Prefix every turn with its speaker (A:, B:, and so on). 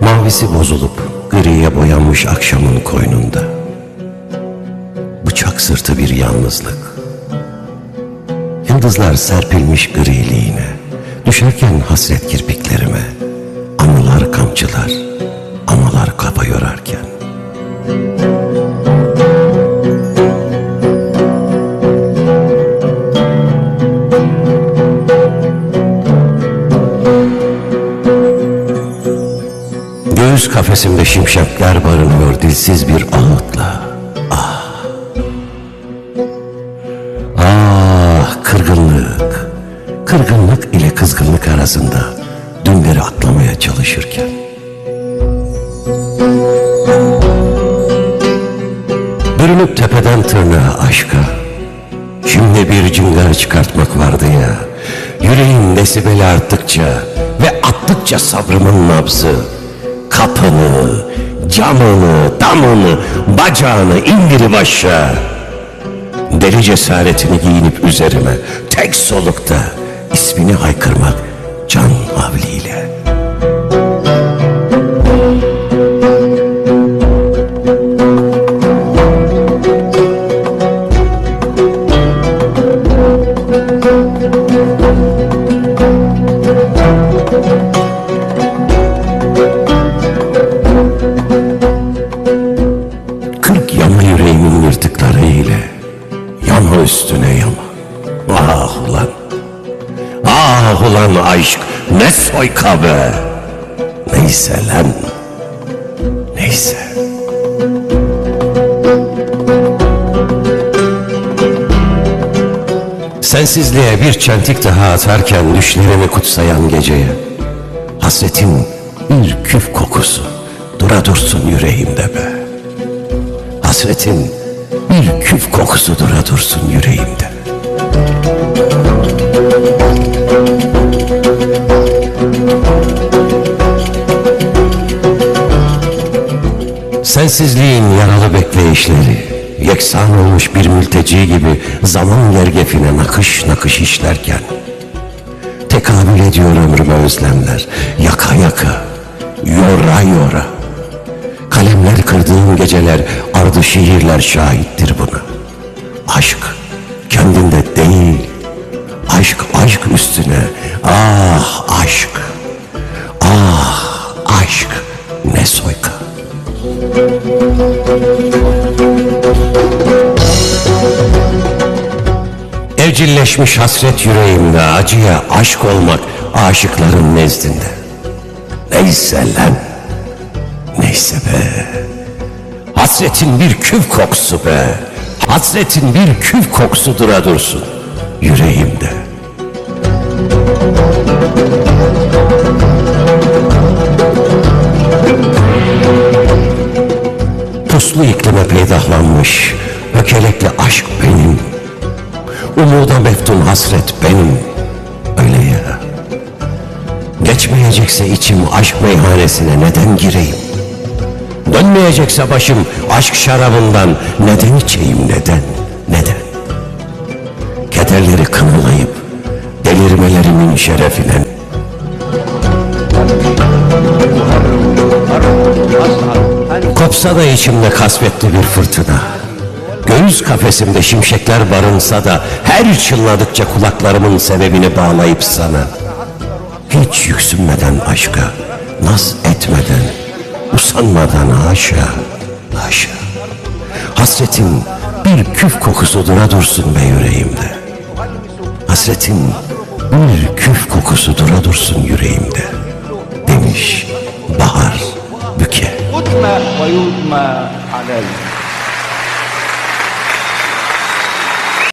A: Mavisi bozulup griye boyanmış akşamın koynunda. Bıçak sırtı bir yalnızlık. Yıldızlar serpilmiş griliğine. Düşerken hasret kirpiklerime. Anılar kamçılar, anılar kafa yorarken. Göğüs kafesimde şimşekler barınıyor dilsiz bir ağıtla. Ah! Ah kırgınlık! Kırgınlık ile kızgınlık arasında dünleri atlamaya çalışırken. Bürünüp tepeden tırnağa aşka, Şimdi bir cıngar çıkartmak vardı ya. Yüreğin desibeli arttıkça ve attıkça sabrımın nabzı. Kapını, camını, damını, bacağını indirip aşağı. Deli cesaretini giyinip üzerime tek solukta ismini haykırmak can havliyle. Ah ulan. Ah ulan aşk ne soyka be Neyse lan. Neyse. Sensizliğe bir çentik daha atarken düşlerimi kutsayan geceye Hasretin bir küf kokusu dura dursun yüreğimde be. Hasretin bir küf kokusu dura dursun yüreğimde Sensizliğin yaralı bekleyişleri Yeksan olmuş bir mülteci gibi Zaman gergefine nakış nakış işlerken Tekabül ediyor ömrüme özlemler Yaka yaka Yora yora. Kalemler kırdığım geceler Ardı şiirler şahittir buna. Aşk kendinde değil Aşk aşk üstüne Ah aşk Ah aşk ne soyka Evcilleşmiş hasret yüreğimde acıya aşk olmak aşıkların nezdinde. Neyse lan, neyse be. Hasretin bir küf kokusu be. Hasretin bir küf kokusu dura dursun yüreğimde. Puslu iklime peydahlanmış ökelekli aşk benim. Umuda meftun hasret benim. Öyle ya. Geçmeyecekse içim aşk meyhanesine neden gireyim? Dönmeyecekse başım aşk şarabından neden içeyim neden? Neden? Kederleri kınalayıp delirmelerimin şerefine Kopsa da içimde kasvetli bir fırtına. Göğüs kafesimde şimşekler barınsa da her çınladıkça kulaklarımın sebebini bağlayıp sana. Hiç yüksünmeden aşka, naz etmeden, utanmadan haşa, haşa. Hasretin bir küf kokusu dura dursun be yüreğimde. Hasretin bir küf kokusu dura dursun yüreğimde. Demiş Bahar Büke.
B: Utma ve yutma alel.